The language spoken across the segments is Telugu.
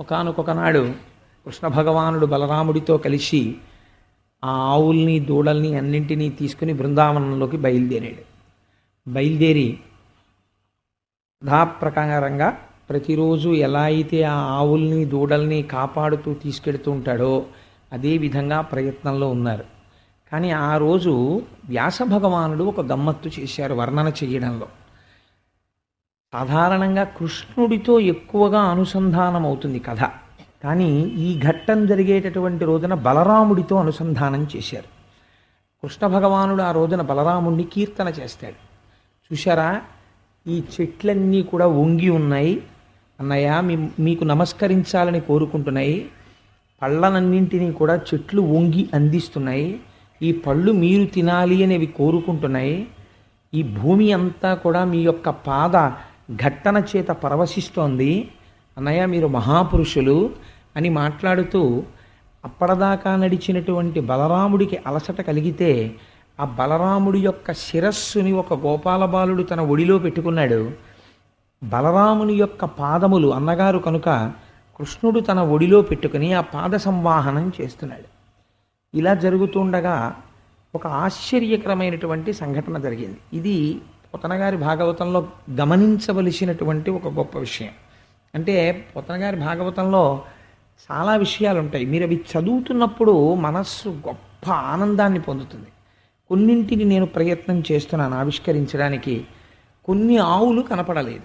ఒకానొకనాడు కృష్ణ భగవానుడు బలరాముడితో కలిసి ఆ ఆవుల్ని దూడల్ని అన్నింటినీ తీసుకుని బృందావనంలోకి బయలుదేరాడు. బయలుదేరి ప్రకారంగా ప్రతిరోజు ఎలా అయితే ఆ ఆవుల్ని దూడల్ని కాపాడుతూ తీసుకెడుతూ ఉంటాడో అదే విధంగా ప్రయత్నంలో ఉన్నారు. కానీ ఆ రోజు వ్యాస భగవానుడు ఒక గమ్మత్తు చేశారు వర్ణన చేయడంలో. సాధారణంగా కృష్ణుడితో ఎక్కువగా అనుసంధానం అవుతుంది కథ. కానీ ఈ ఘట్టం జరిగేటటువంటి రోజున బలరాముడితో అనుసంధానం చేశారు. కృష్ణ భగవానుడు ఆ రోజున బలరాముడిని కీర్తన చేస్తాడు. చూశారా? ఈ చెట్లన్నీ కూడా వంగి ఉన్నాయి. అన్నయ్య మీ మీకు నమస్కరించాలని కోరుకుంటున్నాయి. పళ్ళనన్నింటినీ కూడా చెట్లు వంగి అందిస్తున్నాయి. ఈ పళ్ళు మీరు తినాలి అనేవి కోరుకుంటున్నాయి. ఈ భూమి అంతా కూడా మీ యొక్క పాద ఘట్టన చేత పరవశిస్తోంది. అన్నయ్య మీరు మహాపురుషులు అని మాట్లాడుతూ అప్పటిదాకా నడిచినటువంటి బలరాముడికి అలసట కలిగితే ఆ బలరాముడి యొక్క శిరస్సుని ఒక గోపాలబాలుడు తన ఒడిలో పెట్టుకున్నాడు. బలరాముని యొక్క పాదములు అన్నగారు కనుక కృష్ణుడు తన ఒడిలో పెట్టుకుని ఆ పాద సంవాహనం చేస్తున్నాడు. ఇలా జరుగుతుండగా ఒక ఆశ్చర్యకరమైనటువంటి సంఘటన జరిగింది. ఇది పొతనగారి భాగవతంలో గమనించవలసినటువంటి ఒక గొప్ప విషయం. అంటే పొతనగారి భాగవతంలో చాలా విషయాలు ఉంటాయి మీరు అవి చదువుతున్నప్పుడు మనస్సు గొప్ప ఆనందాన్ని పొందుతుంది. కొన్నింటిని నేను ప్రయత్నం చేస్తున్నాను ఆవిష్కరించడానికి. కొన్ని ఆవులు కనపడలేదు.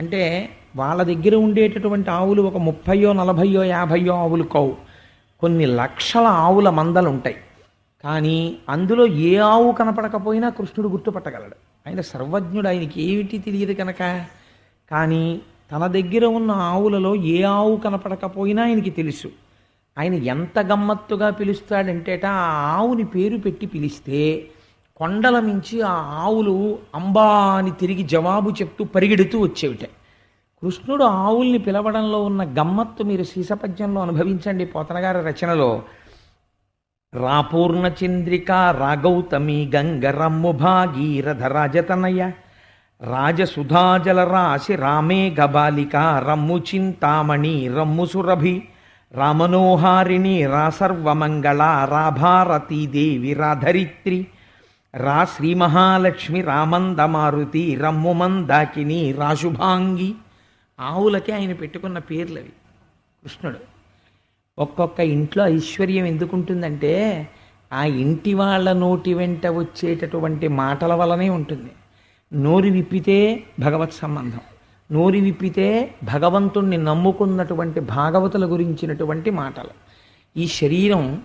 అంటే వాళ్ళ దగ్గర ఉండేటటువంటి ఆవులు ఒక ముప్పయో నలభయో యాభయో ఆవులు కావు. కొన్ని లక్షల ఆవుల మందలు ఉంటాయి కానీ అందులో ఏ ఆవు కనపడకపోయినా కృష్ణుడు గుర్తుపట్టగలడు. ఆయన సర్వజ్ఞుడు ఆయనకి ఏమిటి తెలియదు కనుక? కానీ తన దగ్గర ఉన్న ఆవులలో ఏ ఆవు కనపడకపోయినా ఆయనకి తెలుసు. ఆయన ఎంత గమ్మత్తుగా పిలుస్తాడంటేట ఆ ఆవుని పేరు పెట్టి పిలిస్తే కొండల మించి ఆ ఆవులు అంబా అని తిరిగి జవాబు చెప్తూ పరిగెడుతూ వచ్చేవిట. కృష్ణుడు ఆవుల్ని పిలవడంలో ఉన్న గమ్మత్తు మీరు శీసపద్యంలో అనుభవించండి పోతనగారి రచనలో. రాపూర్ణ చంద్రిక రాగౌతమి గంగరమ్ము భాగీరథ రాజతనయ రాజసుధాజల రామే రమ్ము చింతామణి రమ్ము సురభి రామనోహారిణి రాసర్వమంగళ రాభారతీదేవి రాధరిత్రి. రా శ్రీమహాలక్ష్మి రామందమారుతి రమ్ము మందాకిని రాశుభాంగి. ఆవులకి ఆయన పెట్టుకున్న పేర్లవి. కృష్ణుడు. ఒక్కొక్క ఇంట్లో ఐశ్వర్యం ఎందుకుంటుందంటే ఆ ఇంటి వాళ్ళ నోటి వెంట వచ్చేటటువంటి మాటల వలనే ఉంటుంది. నోరు విప్పితే భగవత్ సంబంధం. నోరు విప్పితే భగవంతుణ్ణి నమ్ముకున్నటువంటి భాగవతుల గురించినటువంటి మాటలు. ఈ శరీరం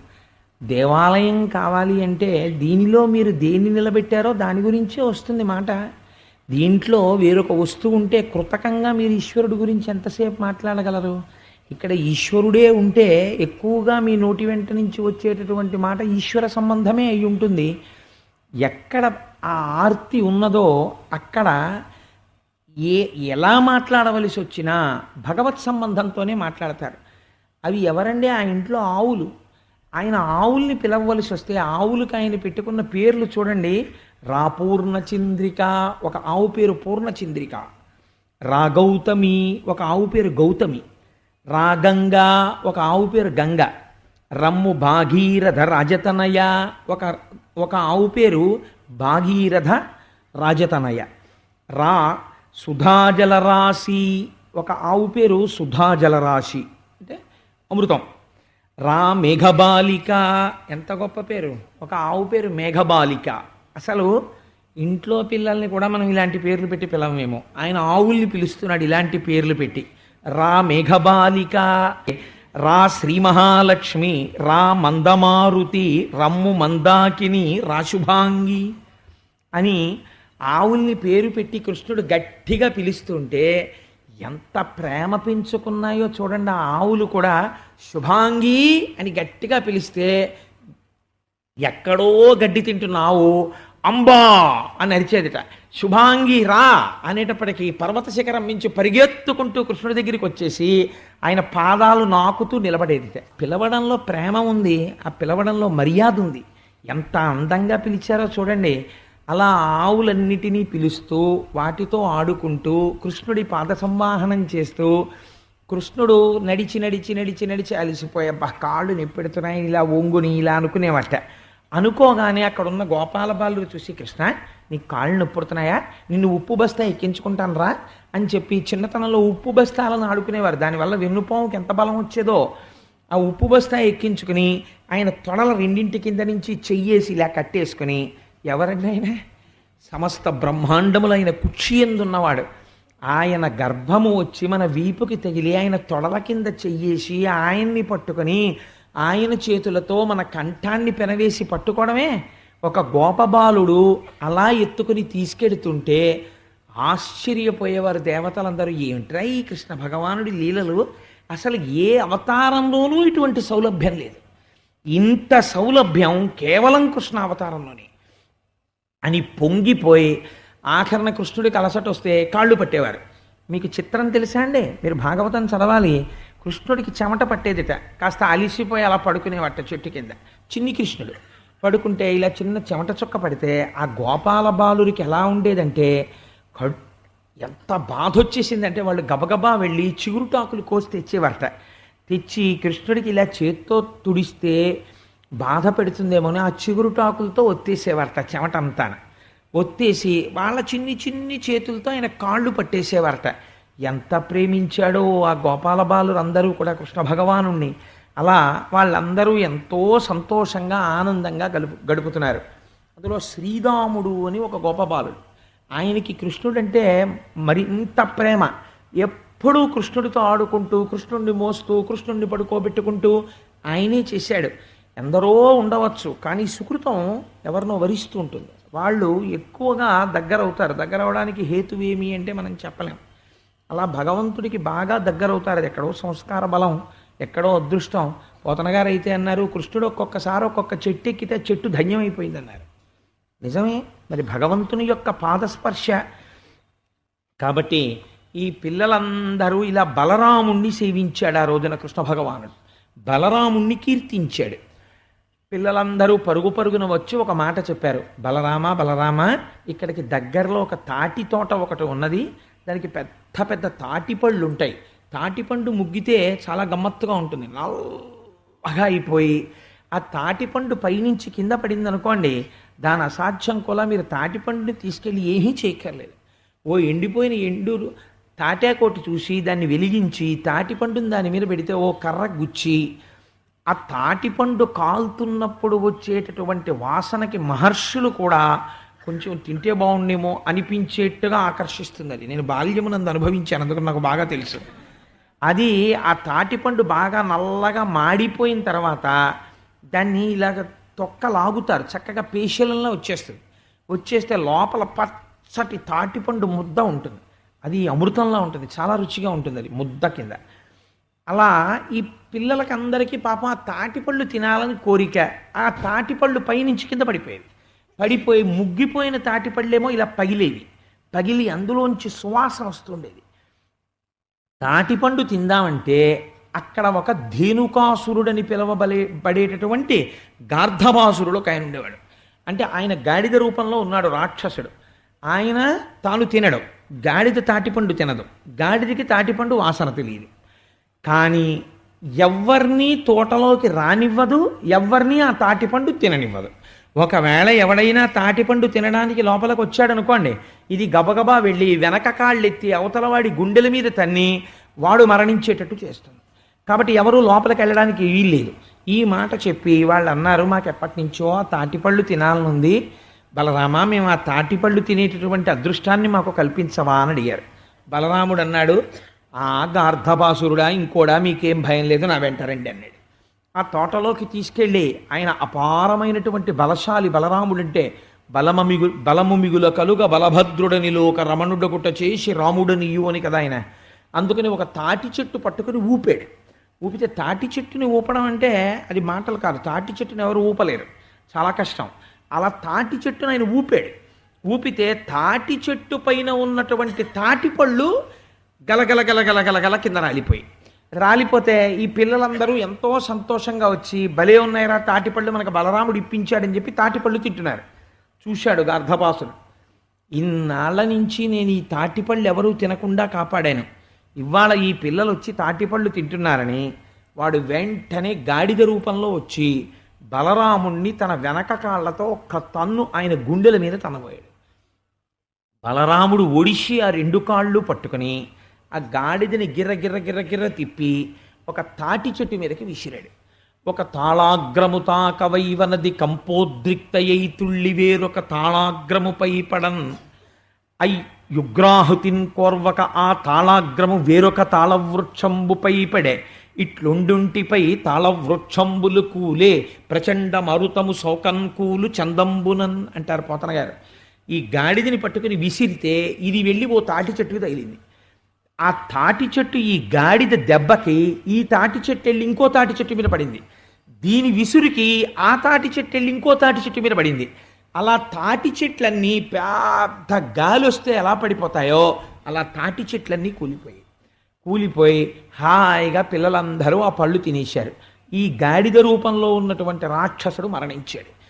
దేవాలయం కావాలి అంటే దీనిలో మీరు దేన్ని నిలబెట్టారో దాని గురించే వస్తుంది మాట. దీంట్లో వేరొక వస్తువు ఉంటే కృతకంగా మీరు ఈశ్వరుడు గురించి ఎంతసేపు మాట్లాడగలరు? ఇక్కడ ఈశ్వరుడే ఉంటే ఎక్కువగా మీ నోటి వెంట నుంచి వచ్చేటటువంటి మాట ఈశ్వర సంబంధమే అయి ఉంటుంది. ఎక్కడ ఆ ఆర్తి ఉన్నదో అక్కడ ఏ ఎలా మాట్లాడవలసి వచ్చినా భగవత్ సంబంధంతోనే మాట్లాడతారు. అవి ఎవరండి? ఆ ఇంట్లో ఆవులు. ఆయన ఆవుల్ని పిలవవలసి వస్తే ఆవులకు ఆయన పెట్టుకున్న పేర్లు చూడండి. రాపూర్ణ చంద్రిక ఒక ఆవు పేరు పూర్ణ చంద్రిక. రాగౌతమి ఒక ఆవు పేరు గౌతమి. రాగంగా ఒక ఆవు పేరు గంగ. రమ్ము భాగీరథ రాజతనయ. ఒక ఒక ఆవు పేరు భాగీరథ రాజతనయ. రా సుధాజలరాశి ఒక ఆవు పేరు సుధాజలరాశి అంటే అమృతం. రా మేఘబాలిక. ఎంత గొప్ప పేరు. ఒక ఆవు పేరు మేఘబాలిక. అసలు ఇంట్లో పిల్లల్ని కూడా మనం ఇలాంటి పేర్లు పెట్టి పిలవమేమో. ఆయన ఆవుల్ని పిలుస్తున్నాడు ఇలాంటి పేర్లు పెట్టి. రా మేఘబాలిక రా శ్రీ మహాలక్ష్మి రా మందమారుతి రమ్ము మందాకిని రాశుభాంగి అని ఆవుల్ని పేరు పెట్టి కృష్ణుడు గట్టిగా పిలుస్తుంటే ఎంత ప్రేమ పెంచుకున్నాయో చూడండి ఆ ఆవులు కూడా శుభాంగి అని గట్టిగా పిలిస్తే ఎక్కడో గడ్డి తింటున్న ఆవు అంబా అని అరిచేదిట. శుభాంగి రా అనేటప్పటికీ పర్వత శిఖరం మించి పరిగెత్తుకుంటూ కృష్ణుడి దగ్గరికి వచ్చేసి ఆయన పాదాలు నాకుతూ నిలబడేదిట. పిలవడంలో ప్రేమ ఉంది ఆ పిలవడంలో మర్యాద ఉంది. ఎంత అందంగా పిలిచారో చూడండి. అలా ఆవులన్నిటినీ పిలుస్తూ వాటితో ఆడుకుంటూ కృష్ణుడి పాద సంవాహనం చేస్తూ కృష్ణుడు నడిచి నడిచి నడిచి నడిచి అలసిపోయే కాళ్ళు నొప్పెడుతున్నాయి ఇలా ఒంగుని ఇలా అనుకునేవట. అనుకోగానే అక్కడ ఉన్న గోపాల బాలుడు చూసి కృష్ణ నీకు కాళ్ళు నొప్పుడుతున్నాయా? నిన్ను ఉప్పు బస్తా ఎక్కించుకుంటాను రా అని చెప్పి చిన్నతనంలో ఉప్పు బస్తాలను ఆడుకునేవారు. దానివల్ల వెన్నుపాముకి ఎంత బలం వచ్చేదో. ఆ ఉప్పు బస్తా ఎక్కించుకుని ఆయన తొడల రెండింటి కింద నుంచి చెయ్యేసి ఇలా కట్టేసుకుని ఎవరండి ఆయన సమస్త బ్రహ్మాండములైన కుక్షి ఎందున్నవాడు. ఆయన గర్భము వచ్చి మన వీపుకి తగిలి ఆయన తొడల కింద చెయ్యేసి ఆయన్ని పట్టుకొని ఆయన చేతులతో మన కంఠాన్ని పెనవేసి పట్టుకోవడమే. ఒక గోపబాలుడు అలా ఎత్తుకుని తీసుకెడుతుంటే ఆశ్చర్యపోయేవారు దేవతలందరూ ఏమిట్రా ఈ కృష్ణ భగవానుడి లీలలు? అసలు ఏ అవతారంలోనూ ఇటువంటి సౌలభ్యం లేదు. ఇంత సౌలభ్యం కేవలం కృష్ణ అవతారంలోనే. అని పొంగిపోయి ఆఖరణ కృష్ణుడికి అలసట వస్తే కాళ్ళు పట్టేవారు. మీకు చిత్రం తెలుసా అండి? మీరు భాగవతం చదవాలి. కృష్ణుడికి చెమట పట్టేదిట. కాస్త అలిసిపోయి అలా పడుకునేవట చెట్టు కింద. చిన్ని కృష్ణుడు. పడుకుంటే ఇలా చిన్న చెమట చుక్క పడితే ఆ గోపాల బాలురికి ఎలా ఉండేదంటే కడ్ ఎంత బాధ వచ్చేసిందంటే వాళ్ళు గబగబా వెళ్ళి చిగురుటాకులు కోసి తెచ్చేవారట. తెచ్చి కృష్ణుడికి ఇలా చేత్తో తుడిస్తే బాధ పెడుతుందేమోని ఆ చిగురుటాకులతో ఒత్తేసేవారట చెమట అంతా ఒత్తేసి వాళ్ళ చిన్ని చిన్ని చేతులతో ఆయన కాళ్ళు పట్టేసేవారట. ఎంత ప్రేమించాడో ఆ గోపాల బాలురందరూ కూడా కృష్ణ భగవానుణ్ణి. అలా వాళ్ళందరూ ఎంతో సంతోషంగా ఆనందంగా గడుపు గడుపుతున్నారు. అందులో శ్రీరాముడు అని ఒక గోపబాలుడు ఆయనకి కృష్ణుడంటే మరింత ప్రేమ. ఎప్పుడూ కృష్ణుడితో ఆడుకుంటూ కృష్ణుడిని మోస్తూ కృష్ణుడిని పడుకోబెట్టుకుంటూ ఆయనే చేశాడు. ఎందరో ఉండవచ్చు కానీ సుకృతం ఎవరినో వరిస్తూ ఉంటుంది. వాళ్ళు ఎక్కువగా దగ్గర అవుతారు దగ్గర అవడానికి హేతువేమి అంటే మనం చెప్పలేం. అలా భగవంతుడికి బాగా దగ్గరవుతారు. అది ఎక్కడో సంస్కార బలం ఎక్కడో అదృష్టం. పోతనగారు అయితే అన్నారు కృష్ణుడు ఒక్కొక్కసారి ఒక్కొక్క చెట్టు ఎక్కితే చెట్టు ధన్యమైపోయింది అన్నారు నిజమే మరి భగవంతుని యొక్క పాదస్పర్శ. కాబట్టి ఈ పిల్లలందరూ ఇలా బలరాముణ్ణి సేవించాడు ఆ రోజున కృష్ణ భగవానుడు. బలరాముణ్ణి కీర్తించాడు. పిల్లలందరూ పరుగు పరుగున వచ్చి ఒక మాట చెప్పారు. బలరామ బలరామ ఇక్కడికి దగ్గరలో ఒక తాటి తోట ఒకటి ఉన్నది. దానికి పెద్ద పెద్ద తాటిపళ్ళు ఉంటాయి. తాటిపండు ముగ్గితే చాలా గమ్మత్తుగా ఉంటుంది. నల్లగా అయిపోయి ఆ తాటిపండు పైనుంచి కింద పడింది అనుకోండి దాని అసాధ్యం కూడా మీరు తాటిపండుని తీసుకెళ్ళి ఏమీ చేయక్కర్లేదు. ఓ ఎండిపోయిన ఎండూరు తాటాకోటి చూసి దాన్ని వెలిగించి తాటిపండుని దాని మీద పెడితే ఓ కర్ర గుచ్చి ఆ తాటిపండు కాలుతున్నప్పుడు వచ్చేటటువంటి వాసనకి మహర్షులు కూడా కొంచెం తింటే బాగుండేమో అనిపించేట్టుగా ఆకర్షిస్తుంది అది నేను బాల్యమునందు అనుభవించాను అందుకని నాకు బాగా తెలుసు. అది ఆ తాటిపండు బాగా నల్లగా మాడిపోయిన తర్వాత దాన్ని ఇలాగ తొక్క లాగుతారు చక్కగా పేషలంలో వచ్చేస్తుంది. వచ్చేస్తే లోపల పచ్చటి తాటిపండు ముద్ద ఉంటుంది. అది అమృతంలా ఉంటుంది చాలా రుచిగా ఉంటుంది అది ముద్ద కింద. అలా ఈ పిల్లలకి అందరికీ పాపం ఆ తాటిపళ్ళు తినాలని కోరిక ఆ తాటిపళ్ళు పైనుంచి కింద పడిపోయేది. పడిపోయి ముగ్గిపోయిన తాటిపళ్ళేమో ఇలా పగిలేవి. పగిలి అందులోంచి సువాసన వస్తుండేది. తాటిపండు తిందామంటే అక్కడ ఒక ధేనుకాసురుడని పిలవబలే పడేటటువంటి గార్ధబాసురుడు ఒక ఆయన ఉండేవాడు. అంటే ఆయన గాడిద రూపంలో ఉన్నాడు రాక్షసుడు. ఆయన తాను తినడు. గాడిద తాటిపండు తినదు. గాడిదకి తాటిపండు వాసన తెలియదు. కానీ ఎవ్వరినీ తోటలోకి రానివ్వదు ఎవ్వరినీ ఆ తాటిపండు తిననివ్వదు. ఒకవేళ ఎవడైనా తాటిపండు తినడానికి లోపలికి వచ్చాడనుకోండి ఇది గబగబా వెళ్ళి వెనక కాళ్ళెత్తి అవతల వాడి గుండెల మీద తన్ని వాడు మరణించేటట్టు చేస్తుంది. కాబట్టి ఎవరు లోపలికి వెళ్ళడానికి వీల్లేదు ఈ మాట చెప్పి వాళ్ళు అన్నారు మాకు ఎప్పటి నుంచో ఆ తాటిపళ్ళు తినాలనుంది. బలరామ మేము ఆ తాటిపళ్ళు తినేటటువంటి అదృష్టాన్ని మాకు కల్పించవా? అని అడిగారు. బలరాముడు అన్నాడు ఆ గార్ధబాసురుడా ఇంకోడా మీకేం భయం లేదు నా వెంట రండి అన్నాడు. ఆ తోటలోకి తీసుకెళ్ళి ఆయన అపారమైనటువంటి బలశాలి బలరాముడంటే బలమ మిగు బలము మిగుల కలుగ బలభద్రుడనిలో ఒక రమణుడగుట చేసి రాముడనియు అని కదా ఆయన. అందుకని ఒక తాటి చెట్టు పట్టుకుని ఊపాడు. ఊపితే తాటి చెట్టుని ఊపడం అంటే అది మాటలు కాదు. తాటి చెట్టుని ఎవరు ఊపలేరు. చాలా కష్టం. అలా తాటి చెట్టును ఆయన ఊపాడు. ఊపితే తాటి చెట్టు పైన ఉన్నటువంటి తాటి పళ్ళు గలగల గలగల గలగల కింద రాలిపోయి రాలిపోతే ఈ పిల్లలందరూ ఎంతో సంతోషంగా వచ్చి భలే ఉన్నాయిరా తాటిపళ్ళు మనకు బలరాముడు ఇప్పించాడని చెప్పి తాటిపళ్ళు తింటున్నారు. చూశాడు గర్ధపాసుడు ఇన్నాళ్ళ నుంచి నేను ఈ తాటిపళ్ళు ఎవరూ తినకుండా కాపాడాను. ఇవాళ ఈ పిల్లలు వచ్చి తాటిపళ్ళు తింటున్నారని వాడు వెంటనే గాడిద రూపంలో వచ్చి బలరాముణ్ణి తన వెనక కాళ్ళతో ఒక్క తన్ను ఆయన గుండెల మీద తనబోయాడు. బలరాముడు ఒడిసి ఆ రెండు కాళ్ళు పట్టుకుని ఆ గాడిదని గిర్ర గిర్ర గిర్ర గిర్ర తిప్పి ఒక తాటి చెట్టు మీదకి విసిరాడు. ఒక తాళాగ్రము తాకవైవనది కంపోద్రిక్తయై తుళ్ళి వేరొక తాళాగ్రముపై పడన్. ఐ యుగ్రాహుతిన్ కోర్వక ఆ తాళాగ్రము వేరొక తాళవృక్షంబుపై పడే. ఇట్లుండుంటిపై తాళవృక్షంబులు కూలే ప్రచండ మరుతము శోకన్ కూలు చందంబునన్ అంటారు పోతన గారు ఈ గాడిదని పట్టుకుని విసిరితే ఇది వెళ్ళి ఓ తాటి చెట్టుకు తగిలింది. ఆ తాటి చెట్టు ఈ గాడిద దెబ్బకి ఈ తాటి చెట్టు వెళ్ళి ఇంకో తాటి చెట్టు మీద పడింది. దీని విసురుకి ఆ తాటి చెట్టు వెళ్ళి ఇంకో తాటి చెట్టు మీద పడింది. అలా తాటి చెట్లన్నీ పెద్ద గాలి వస్తే ఎలా పడిపోతాయో అలా తాటి చెట్లన్నీ కూలిపోయాయి. కూలిపోయి హాయిగా పిల్లలందరూ ఆ పళ్ళు తినేశారు. ఈ గాడిద రూపంలో ఉన్నటువంటి రాక్షసుడు మరణించాడు.